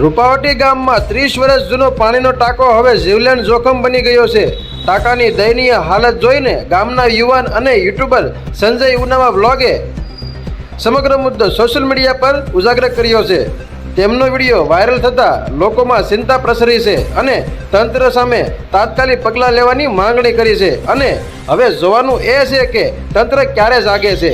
રૂપાવટી ગામમાં ત્રીસ વર્ષ જૂનો પાણીનો ટાંકો હવે જીવલેણ જોખમ બની ગયો છે. ટાંકાની દયનીય હાલત જોઈને ગામના યુવાન અને યુટ્યુબર સંજય ઉનામા બ્લોગે સમગ્ર મુદ્દો સોશિયલ મીડિયા પર ઉજાગર કર્યો છે. તેમનો વીડિયો વાયરલ થતાં લોકોમાં ચિંતા પ્રસરી છે અને તંત્ર સામે તાત્કાલિક પગલાં લેવાની માંગણી કરી છે. અને હવે જોવાનું એ છે કે તંત્ર ક્યારે જાગે છે.